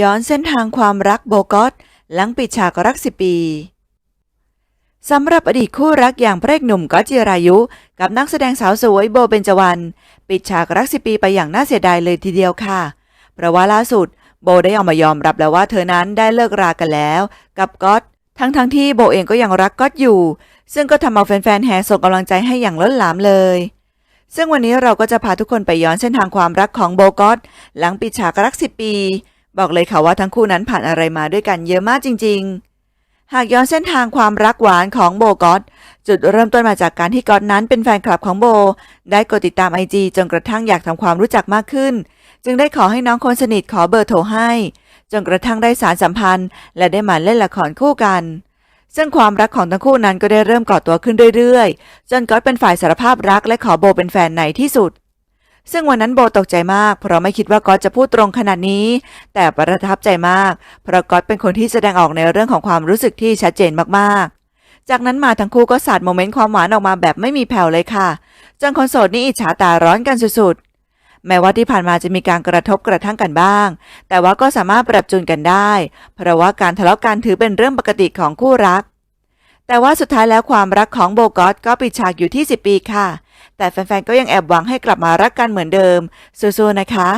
ย้อนเส้นทางความรักโบกอตหลังปิดฉากรักสิปี สำหรับอดีตคู่รักอย่างพระเอกหนุ่มก๊อตจิรายุ กับนักแสดงสาวสวยโบเบญจวรรณปิดฉากรักสิปีไปอย่างน่าเสียดายเลยทีเดียวค่ะเพราะว่าล่าสุด โบได้ออกมายอมรับแล้วว่าเธอนั้นได้เลิกรากันแล้ว กับก๊อตทั้งทั้งๆที่โบเองก็ยังรักก๊อตอยู่ ซึ่งก็ทำเอาแฟนๆแห่ส่งกำลังใจให้อย่างล้นหลามเลยซึ่งวันนี้เราก็จะพาทุกคนไปย้อนเส้นทางความรักของโบก๊อตหลังปิดฉากรักสิปี บอกเลยค่ะว่าทั้งคู่นั้นผ่านอะไรมาด้วยกันเยอะมากจริง ๆ หากย้อนเส้นทางความรักหวานของโบก๊อตจุดเริ่มต้นมาจากการที่ก๊อตนั้นเป็นแฟนคลับของโบ ได้กดติดตามไอจีจนกระทั่งอยากทำความรู้จักมากขึ้น จึงได้ขอให้น้องคนสนิทขอเบอร์โทรให้ จนกระทั่งได้สารสัมพันธ์ และได้มาเล่นละครคู่กันซึ่งความรักของทั้งคู่นั้นก็ได้เริ่มก่อตัวขึ้นเรื่อยๆ จนก๊อตเป็นฝ่ายสารภาพรักและขอโบเป็นแฟนในที่สุด ซึ่งวันนั้นโบตกใจมาก เพราะไม่คิดว่าก๊อตจะพูดตรงขนาดนี้ แต่ประทับใจมาก เพราะก๊อตเป็นคนที่แสดงออกในเรื่องของความรู้สึกที่ชัดเจนมากๆ จากนั้นมาทั้งคู่ก็สาดโมเมนต์ความหวานออกมาแบบไม่มีแผ่วเลยค่ะจนคนโสดนี่อิจฉาตาร้อนกันสุดๆ แม้ว่าที่ผ่านมาจะมีการกระทบกระทั่งกันบ้าง แต่ว่าก็สามารถปรับจูนกันได้ เพราะว่าการทะเลาะกันถือเป็นเรื่องปกติของคู่รัก แต่ว่าสุดท้ายแล้วความรักของโบกอตก็ปิดฉากอยู่ที่ 10 ปีค่ะ แต่แฟนๆ ก็ยังแอบหวังให้กลับมารักกันเหมือนเดิมสู้ๆนะคะ